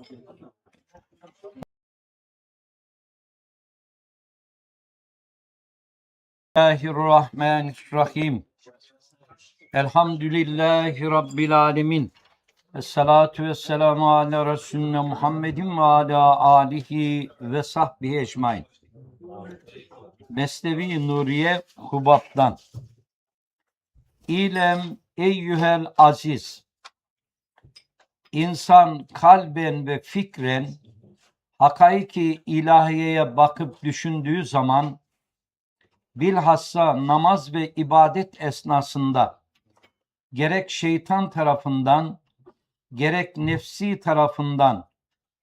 Bismillahirrahmanirrahim. Elhamdülillahi Rabbil alemin. Esselatu vesselamu ala Resulüne Muhammedin ve ala alihi ve sahbihi ecmain. Mesnevi Nuriye Hubab'dan. İlem eyyühel aziz. İnsan kalben ve fikren hakaiki ilahiyeye bakıp düşündüğü zaman bilhassa namaz ve ibadet esnasında gerek şeytan tarafından gerek nefsi tarafından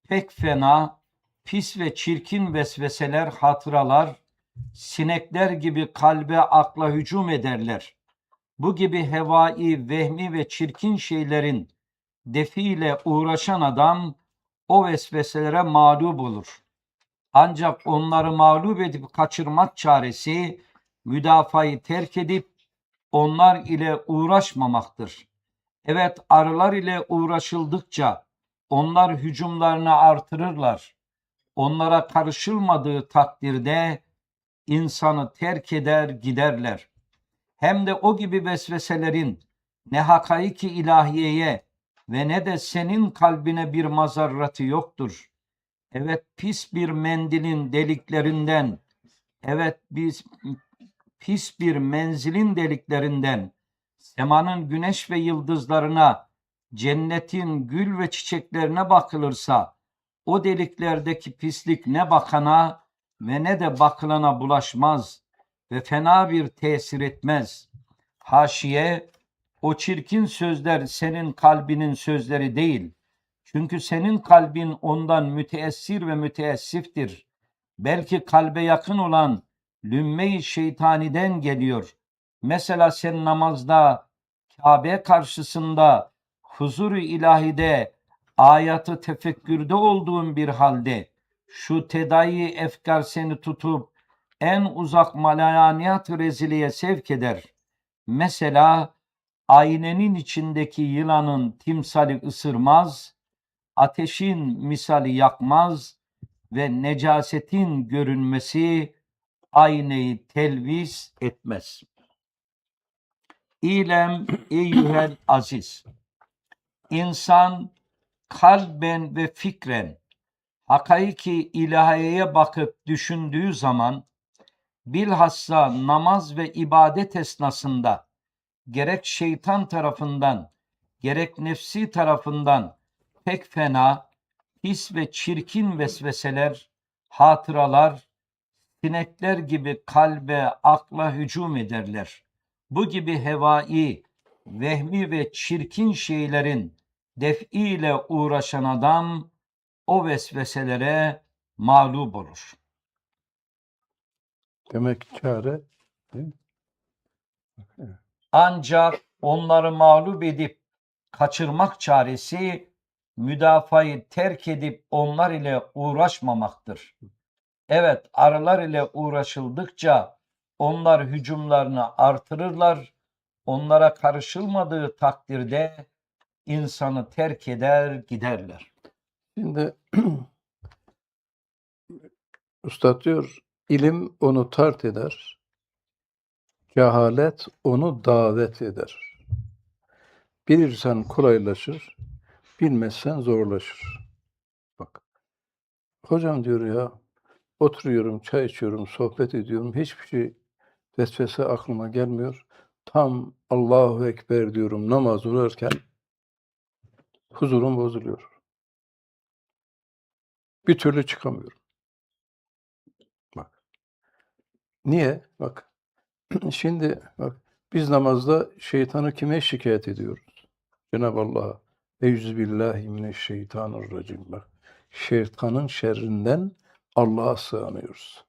pek fena, pis ve çirkin vesveseler, hatıralar, sinekler gibi kalbe akla hücum ederler. Bu gibi hevai, vehmi ve çirkin şeylerin defiyle uğraşan adam o vesveselere mağlup olur. Ancak onları mağlup edip kaçırmak çaresi müdafayı terk edip onlar ile uğraşmamaktır. Evet arılar ile uğraşıldıkça onlar hücumlarını artırırlar. Onlara karışılmadığı takdirde insanı terk eder giderler. Hem de o gibi vesveselerin ne hakaiki ilahiyeye ve ne de senin kalbine bir mazarratı yoktur. Evet pis bir mendilin deliklerinden, evet biz pis bir menzilin deliklerinden, semanın güneş ve yıldızlarına, cennetin gül ve çiçeklerine bakılırsa, o deliklerdeki pislik ne bakana ve ne de bakılana bulaşmaz ve fena bir tesir etmez. Haşiye, o çirkin sözler senin kalbinin sözleri değil. Çünkü senin kalbin ondan müteessir ve müteessiftir. Belki kalbe yakın olan lümme-i şeytaniden geliyor. Mesela sen namazda, Kabe karşısında, huzur-u ilahide, ayatı tefekkürde olduğun bir halde, şu tedayi efkar seni tutup en uzak malayaniyat reziliye sevk eder. Mesela aynenin içindeki yılanın timsali ısırmaz, ateşin misali yakmaz ve necasetin görünmesi ayneyi telvis etmez. İlem eyyühel aziz. İnsan kalben ve fikren hakaiki ilahiyeye bakıp düşündüğü zaman bilhassa namaz ve ibadet esnasında gerek şeytan tarafından gerek nefsi tarafından pek fena, pis ve çirkin vesveseler, hatıralar, sinekler gibi kalbe, akla hücum ederler. Bu gibi hevai, vehmi ve çirkin şeylerin defiyle uğraşan adam o vesveselere mağlup olur. Demek çare değil mi? Ancak onları mağlup edip kaçırmak çaresi müdafayı terk edip onlar ile uğraşmamaktır. Evet arılar ile uğraşıldıkça onlar hücumlarını artırırlar. Onlara karışılmadığı takdirde insanı terk eder giderler. Şimdi Üstad diyor, ilim onu tart eder, cehalet onu davet eder. Bilirsen kolaylaşır, bilmezsen zorlaşır. Bak, hocam diyor ya, oturuyorum, çay içiyorum, sohbet ediyorum, hiçbir şey vesvese aklıma gelmiyor. Tam Allahu Ekber diyorum namaz durarken huzurum bozuluyor. Bir türlü çıkamıyorum. Bak. Niye? Bak. Şimdi bak biz namazda şeytanı kime şikayet ediyoruz? Cenab-ı Allah'a. Euzubillahimineşşeytanirracim. Bak. Şeytanın şerrinden Allah'a sığınıyoruz.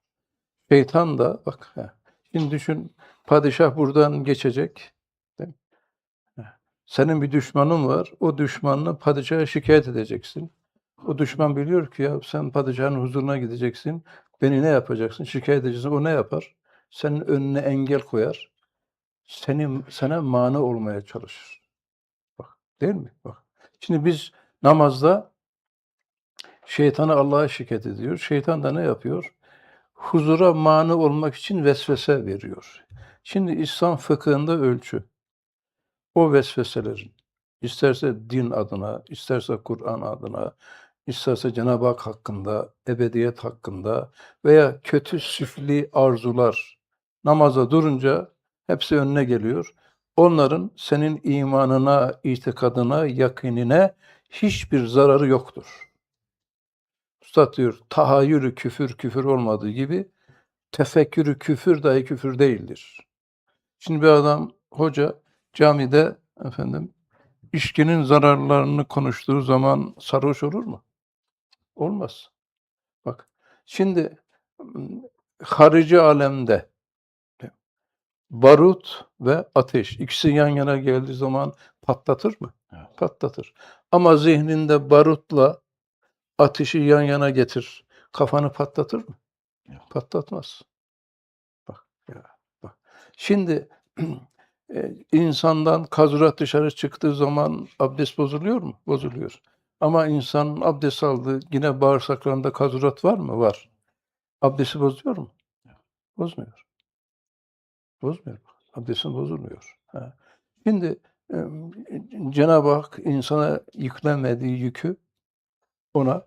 Şeytan da bak he, şimdi düşün padişah buradan geçecek. Senin bir düşmanın var. O düşmanını padişaha şikayet edeceksin. O düşman biliyor ki ya sen padişahın huzuruna gideceksin. Beni ne yapacaksın? Şikayet edeceksin. O ne yapar? Senin önüne engel koyar. Senin sana mani olmaya çalışır. Bak, değil mi? Bak. Şimdi biz namazda Şeytanı Allah'a şirket ediyor. Şeytan da ne yapıyor? Huzura mani olmak için vesvese veriyor. Şimdi İslam fıkhında ölçü. O vesveselerin isterse din adına, isterse Kur'an adına, isterse Cenab-ı Hak hakkında, ebediyet hakkında veya kötü süfli arzular namaza durunca hepsi önüne geliyor. Onların senin imanına, itikadına, yakinine hiçbir zararı yoktur. Üstad diyor, tahayyülü küfür küfür olmadığı gibi tefekkürü küfür dahi küfür değildir. Şimdi bir adam hoca camide efendim içkinin zararlarını konuştuğu zaman sarhoş olur mu? Olmaz. Bak şimdi m, harici alemde barut ve ateş ikisi yan yana geldiği zaman patlatır mı? Evet. Patlatır. Ama zihninde barutla ateşi yan yana getir. Kafanı patlatır mı? Yok. Patlatmaz. Bak ya bak. Şimdi e, insandan kazurat dışarı çıktığı zaman abdest bozuluyor mu? Bozuluyor. Ama insan abdest aldı yine bağırsaklarında kazurat var mı? Var. Abdesti bozuyor mu? Bozmuyor. Bozmuyor. Abdestin bozulmuyor. Ha. Şimdi Cenab-ı Hak insana yüklemediği yükü ona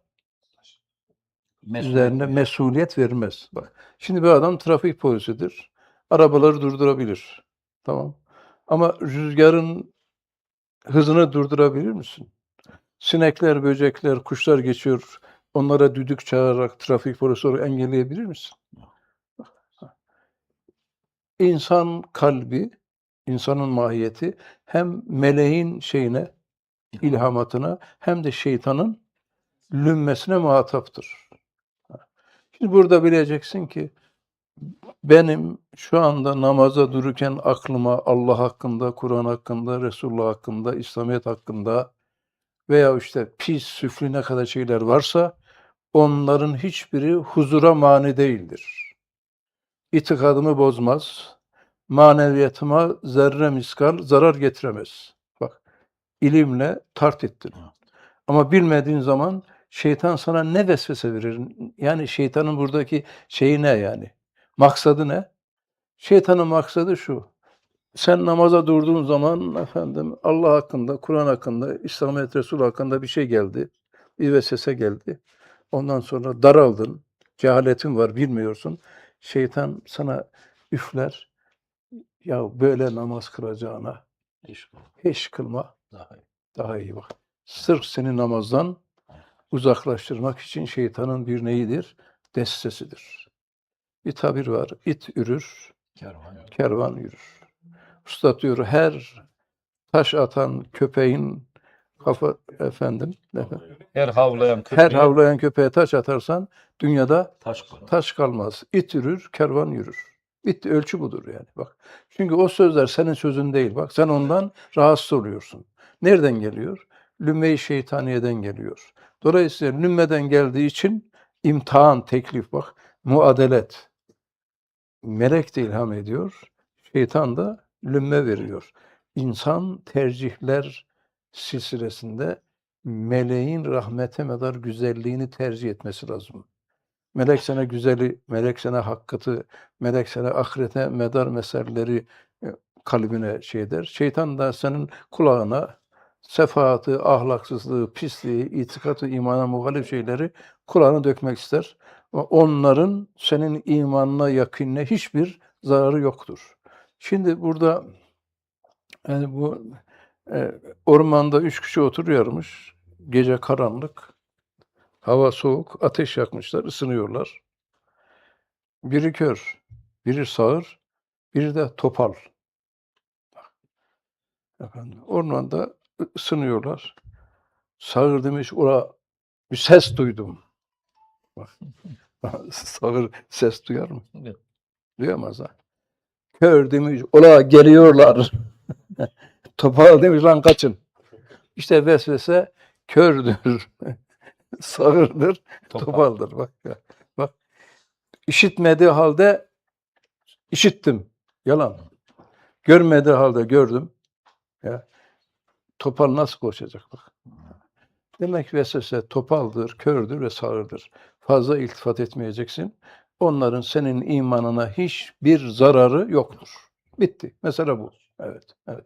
üzerine mesuliyet vermez. Bak. Şimdi bir adam trafik polisidir. Arabaları durdurabilir. Tamam. Ama rüzgarın hızını durdurabilir misin? Sinekler, böcekler, kuşlar geçiyor. Onlara düdük çağırarak trafik polisi olarak engelleyebilir misin? İnsan kalbi, insanın mahiyeti hem meleğin şeyine, ilhamatına hem de şeytanın lümmesine muhataptır. Şimdi burada bileceksin ki benim şu anda namaza dururken aklıma Allah hakkında, Kur'an hakkında, Resulullah hakkında, İslamiyet hakkında veya işte pis, süflü ne kadar şeyler varsa onların hiçbiri huzura mani değildir. İtikadımı bozmaz, maneviyatıma zerre miskal zarar getiremez. Bak, ilimle tart ettin. Ama bilmediğin zaman şeytan sana ne vesvese verir? Yani şeytanın buradaki şeyi ne yani? Maksadı ne? Şeytanın maksadı şu. Sen namaza durduğun zaman efendim Allah hakkında, Kur'an hakkında, İslamiyet Resul hakkında bir şey geldi. Bir vesvese geldi. Ondan sonra daraldın. Cehaletin var, bilmiyorsun. Şeytan sana üfler. Ya böyle namaz kılacağına hiç kılma. Daha iyi bak. Sırf seni namazdan uzaklaştırmak için şeytanın bir neyidir? Destesidir. Bir tabir var. İt ürür, kervan yürür. Usta diyor her taş atan köpeğin kafa efendim efendim, Her havlayan her köpeğe havlayan köpeğe taş atarsan dünyada taş koyar. taş kalmaz. İt yürür, kervan yürür. İt ölçü budur yani. Bak. Çünkü o sözler senin sözün değil. Bak sen ondan rahatsız oluyorsun. Nereden geliyor? Lümme-i şeytaniyeden geliyor. Dolayısıyla lümmeden geldiği için imtihan, teklif bak, muadelet. Melek de ilham ediyor. Şeytan da lümme veriyor. İnsan tercihler silsilesinde meleğin rahmete medar güzelliğini tercih etmesi lazım. Melek sana güzeli, melek sana hakkıtı, melek sana ahirete medar meseleleri e, kalbine şey eder. Şeytan da senin kulağına sefaatı, ahlaksızlığı, pisliği, itikatı, imana muhalif şeyleri kulağına dökmek ister. Onların senin imanına, yakinine hiçbir zararı yoktur. Şimdi burada yani bu e, ormanda üç kişi oturuyormuş. Gece karanlık. Hava soğuk. Ateş yakmışlar. ısınıyorlar. Biri kör. Biri sağır. Biri de topal. Efendim, ormanda ısınıyorlar. Sağır demiş, ora bir ses duydum. Bak, sağır ses duyar mı? Duyamaz ha. Kör demiş, ola geliyorlar. Topal demiş, lan kaçın. İşte vesvese kördür, sağırdır, Topal. topaldır. Bak, ya, bak. İşitmediği halde işittim. Yalan. Görmediği halde gördüm. Ya. Topal nasıl koşacak bak. Demek ki vesvese topaldır, kördür ve sağırdır. Fazla iltifat etmeyeceksin. Onların senin imanına hiçbir zararı yoktur. Bitti. Mesela bu. Evet, evet.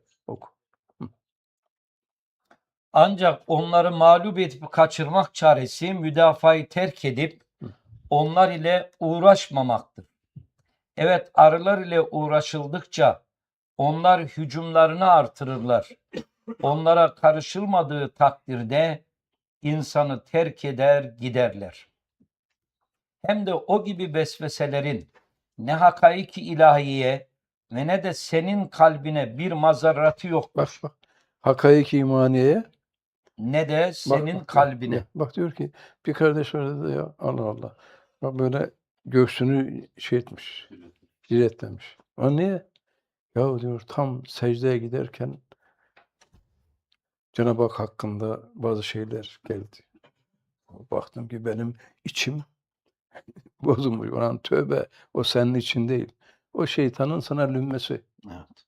Ancak onları mağlup edip kaçırmak çaresi müdafayı terk edip onlar ile uğraşmamaktır. Evet arılar ile uğraşıldıkça onlar hücumlarını artırırlar. Onlara karışılmadığı takdirde insanı terk eder giderler. Hem de o gibi vesveselerin ne hakaiki ilahiye ve ne de senin kalbine bir mazarratı yok Bak bak. Hakaik imaniyeye ne de senin bak, kalbine. Bak, bak diyor ki bir kardeş öyle dedi ya Allah Allah. Bak böyle göğsünü şey etmiş. Jiletlemiş. O niye? Ya diyor tam secdeye giderken Cenab-ı Hak hakkında bazı şeyler geldi. Baktım ki benim içim bozulmuş. Ulan tövbe o senin için değil. O şeytanın sana lümmesi. Evet.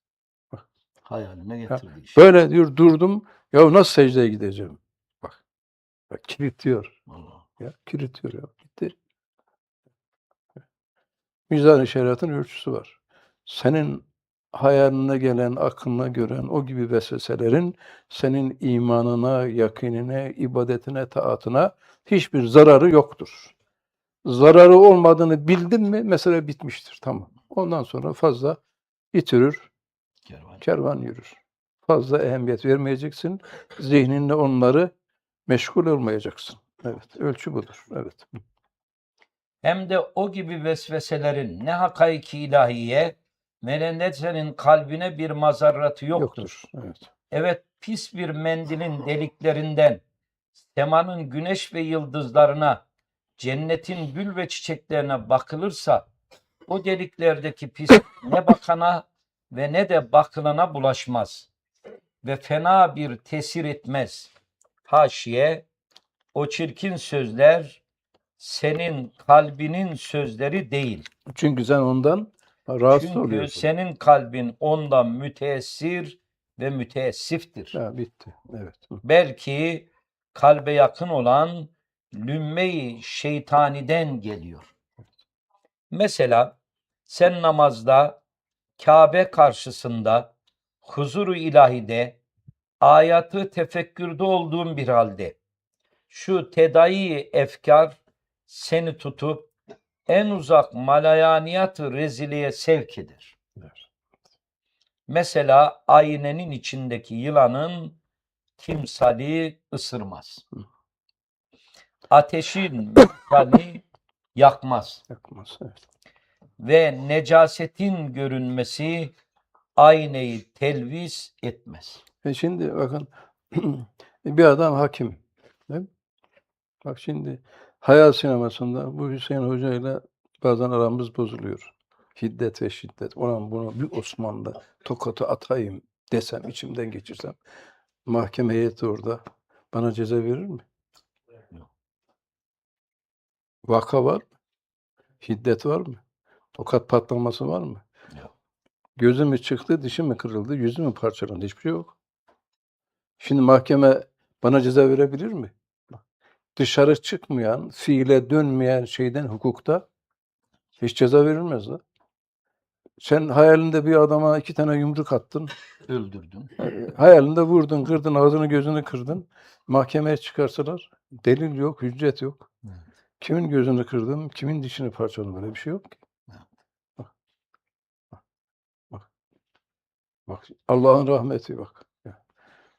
Bak. Hayaline Ha, getirdi işte. Böyle diyor durdum. Ya nasıl secdeye gideceğim? Bak. Bak kilitliyor. Allah. Ya kilitliyor ya. Gitti. Mizan-ı şeriatın ölçüsü var. Senin hayaline gelen, aklına gören o gibi vesveselerin senin imanına, yakinine, ibadetine, taatına hiçbir zararı yoktur. Zararı olmadığını bildin mi mesele bitmiştir. Tamam. Ondan sonra fazla itirir, Kervan. kervan yürür. Fazla ehemmiyet vermeyeceksin. Zihninle onları meşgul olmayacaksın. Evet, ölçü budur. Evet. Hem de o gibi vesveselerin ne hakaiki ilahiye ne de senin kalbine bir mazarratı yoktur. Yoktur. Evet. Evet pis bir mendilin deliklerinden semanın güneş ve yıldızlarına cennetin gül ve çiçeklerine bakılırsa o deliklerdeki pis ne bakana ve ne de bakılana bulaşmaz ve fena bir tesir etmez. Haşiye o çirkin sözler senin kalbinin sözleri değil. Çünkü sen ondan rahatsız Çünkü oluyorsun. senin kalbin ondan müteessir ve müteessiftir. Ha, bitti. Evet. Belki kalbe yakın olan lümme-i şeytaniden geliyor. Mesela sen namazda Kabe karşısında huzuru ilahide ayatı tefekkürde olduğun bir halde şu tedai efkar seni tutup en uzak malayaniyat-ı reziliye sevk eder. Evet. Mesela aynenin içindeki yılanın timsali ısırmaz. Hı. Ateşin misali yakmaz. Yakmaz. Evet. Ve necasetin görünmesi ayneyi telvis etmez. E şimdi bakın bir adam hakim. Değil mi? Bak şimdi hayal sinemasında bu Hüseyin Hoca ile bazen aramız bozuluyor. Hiddet ve şiddet. Ulan bunu bir Osmanlı tokatı atayım desem, içimden geçirsem mahkeme heyeti orada bana ceza verir mi? Vaka var mı? Hiddet var mı? Tokat patlaması var mı? Yok. Gözü mü çıktı, dişi mi kırıldı, yüzü mü parçalandı? Hiçbir şey yok. Şimdi mahkeme bana ceza verebilir mi? Dışarı çıkmayan, fiile dönmeyen şeyden hukukta hiç ceza verilmez la. Sen hayalinde bir adama iki tane yumruk attın. Öldürdün. e, Hayalinde vurdun, kırdın, ağzını gözünü kırdın. Mahkemeye çıkarsalar delil yok, hüccet yok. Evet. Kimin gözünü kırdım, kimin dişini parçaladım böyle bir şey yok ki. Evet. Bak. Bak. Bak. Allah'ın rahmeti bak.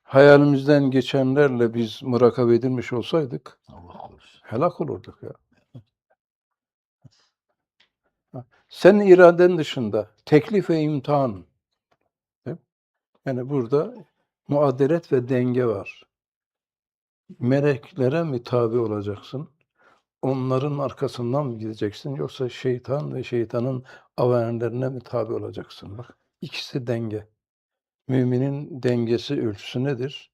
Ya. Hayalimizden geçenlerle biz murakabe edilmiş olsaydık Allah korusun. helak olurduk ya. Senin iraden dışında teklif ve imtihan. Yani burada muadelet ve denge var. Meleklere mi tabi olacaksın? Onların arkasından mı gideceksin? Yoksa şeytan ve şeytanın avanelerine mi tabi olacaksın? Bak ikisi denge. Müminin dengesi ölçüsü nedir?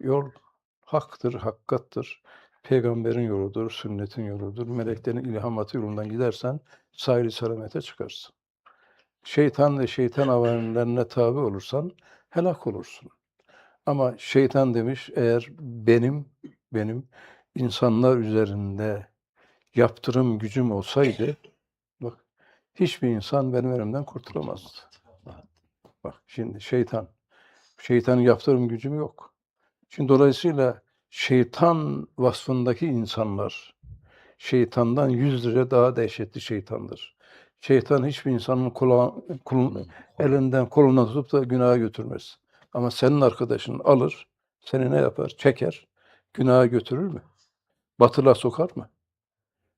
Yol haktır, hakkattır. Peygamberin yoludur, sünnetin yoludur. Meleklerin ilhamatı yolundan gidersen sahil selamete çıkarsın. Şeytan ve şeytan avanelerine tabi olursan helak olursun. Ama şeytan demiş eğer benim benim insanlar üzerinde yaptırım gücüm olsaydı bak hiçbir insan benim elimden kurtulamazdı. Bak şimdi şeytan. Şeytanın yaptırım gücüm yok. Şimdi dolayısıyla şeytan vasfındaki insanlar şeytandan yüz lira daha dehşetli şeytandır. Şeytan hiçbir insanın kula, kulun, elinden kolundan tutup da günaha götürmez. Ama senin arkadaşın alır, seni ne yapar? Çeker, günaha götürür mü? Batıla sokar mı?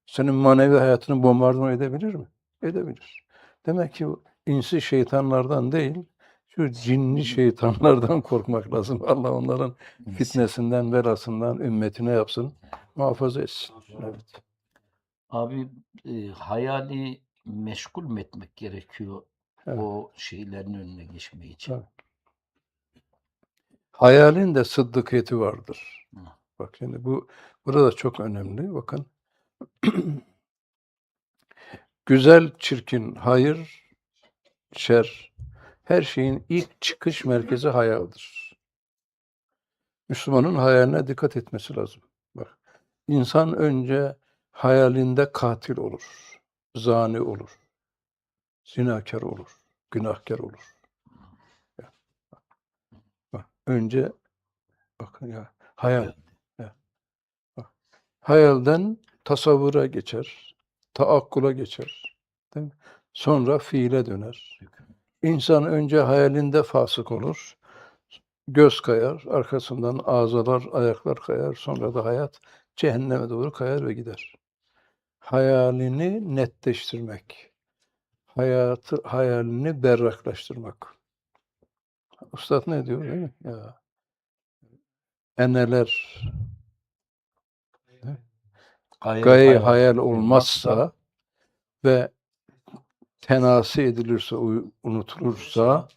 Senin manevi hayatını bombardıman edebilir mi? Edebilir. Demek ki insi şeytanlardan değil, şu cinli şeytanlardan korkmak lazım. Allah onların fitnesinden, belasından ümmetine yapsın, muhafaza etsin. Evet. Abi e, hayali meşgul mü etmek gerekiyor Evet. o şeylerin önüne geçmek için? Tabii. Hayalin de sıddıkiyeti vardır. Hı. Bak şimdi bu burada çok önemli. Bakın. Güzel, çirkin, hayır, şer. Her şeyin ilk çıkış merkezi hayaldir. Müslümanın hayaline dikkat etmesi lazım. Bak. insan önce hayalinde katil olur. Zani olur. Zinakar olur. Günahkar olur. Bak, önce bakın ya hayal. Ya. Bak, hayalden tasavvura geçer, taakkula geçer. Değil mi? Sonra fiile döner. İnsan önce hayalinde fasık olur. Göz kayar, arkasından ağzalar, ayaklar kayar. Sonra da hayat cehenneme doğru kayar ve gider. Hayalini netleştirmek. Hayatı, hayalini berraklaştırmak. Üstad ne diyor değil mi? Ya. Eneler gaye hayal olmazsa ve tenasi edilirse, unutulursa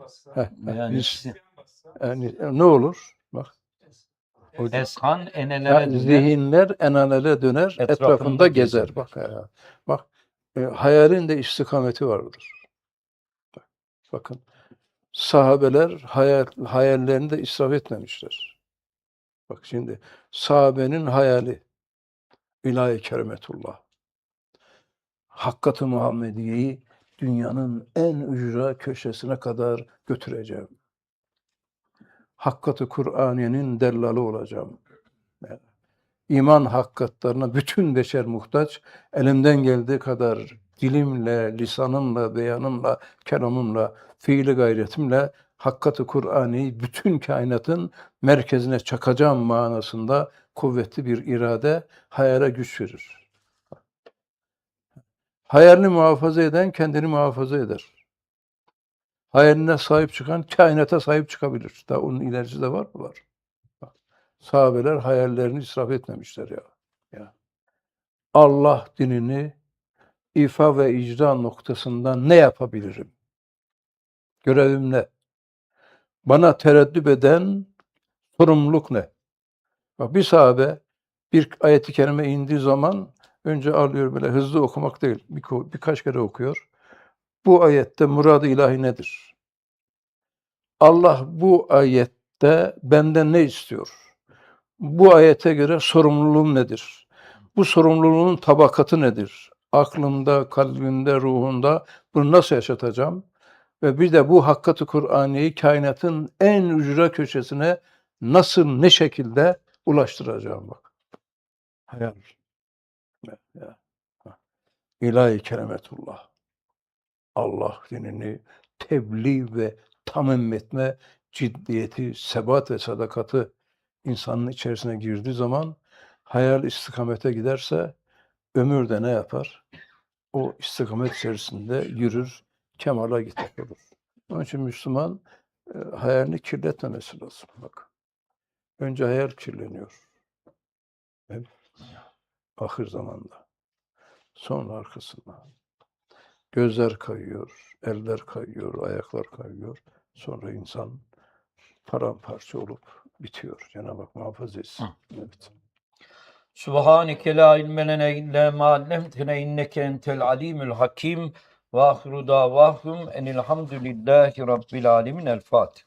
bassa. heh, Yani biz- bassa. yani ne olur? Bak. Eshan Ya, enelere döner. zihinler enelere döner, Etrafında etrafında gezer. gezer. Bak, ya. bak e, hayalin de istikameti vardır. Bak, Bakın sahabeler hayal, hayallerini de israf etmemişler. Bak şimdi sahabenin hayali ilahi kerimetullah. Hakkat-ı Muhammediye'yi dünyanın en ücra köşesine kadar götüreceğim. Hakkat-ı Kur'aniye'nin dellalı olacağım. Yani İman hakikatlarına bütün beşer muhtaç. Elimden geldiği kadar dilimle, lisanımla, beyanımla, kelamımla, fiili gayretimle hakkat-ı Kur'an'ı bütün kainatın merkezine çakacağım manasında kuvvetli bir irade hayale güç verir. Hayalini muhafaza eden kendini muhafaza eder. Hayaline sahip çıkan kainata sahip çıkabilir. Daha onun ilerisi de var mı? Var. Bak, Sahabeler hayallerini israf etmemişler ya. ya. Allah dinini ifa ve icra noktasından ne yapabilirim? Görevim ne? Bana tereddüt eden sorumluluk ne? Bak bir sahabe bir ayeti kerime indiği zaman önce alıyor böyle hızlı okumak değil. Bir, birkaç kere okuyor. Bu ayette muradı ilahi nedir? Allah bu ayette benden ne istiyor? Bu ayete göre sorumluluğum nedir? Bu sorumluluğun tabakatı nedir? Aklımda, kalbimde, ruhunda bunu nasıl yaşatacağım? Ve bir de bu hakikati Kur'aniyeyi kainatın en ücra köşesine nasıl, ne şekilde ulaştıracağım bak. Hayal. İlahi keremetullah. Allah dinini tebliğ ve tamim etme ciddiyeti, sebat ve sadakati insanın içerisine girdiği zaman hayal istikamete giderse ömür de ne yapar? O istikamet içerisinde yürür, kemala gitmiş olur. Onun için Müslüman e, hayalini kirletmemesi lazım. Bak. Önce hayal kirleniyor. Evet. Ahir zamanda. Sonra arkasında. Gözler kayıyor, eller kayıyor, ayaklar kayıyor. Sonra insan paramparça olup bitiyor. Cenab-ı Hak muhafaza etsin. Evet. Subhaneke la ilme lene illa ma allamtena inneke entel alimul hakim. Ve ahiru davahum enilhamdülillahi rabbil alemin. El Fatiha.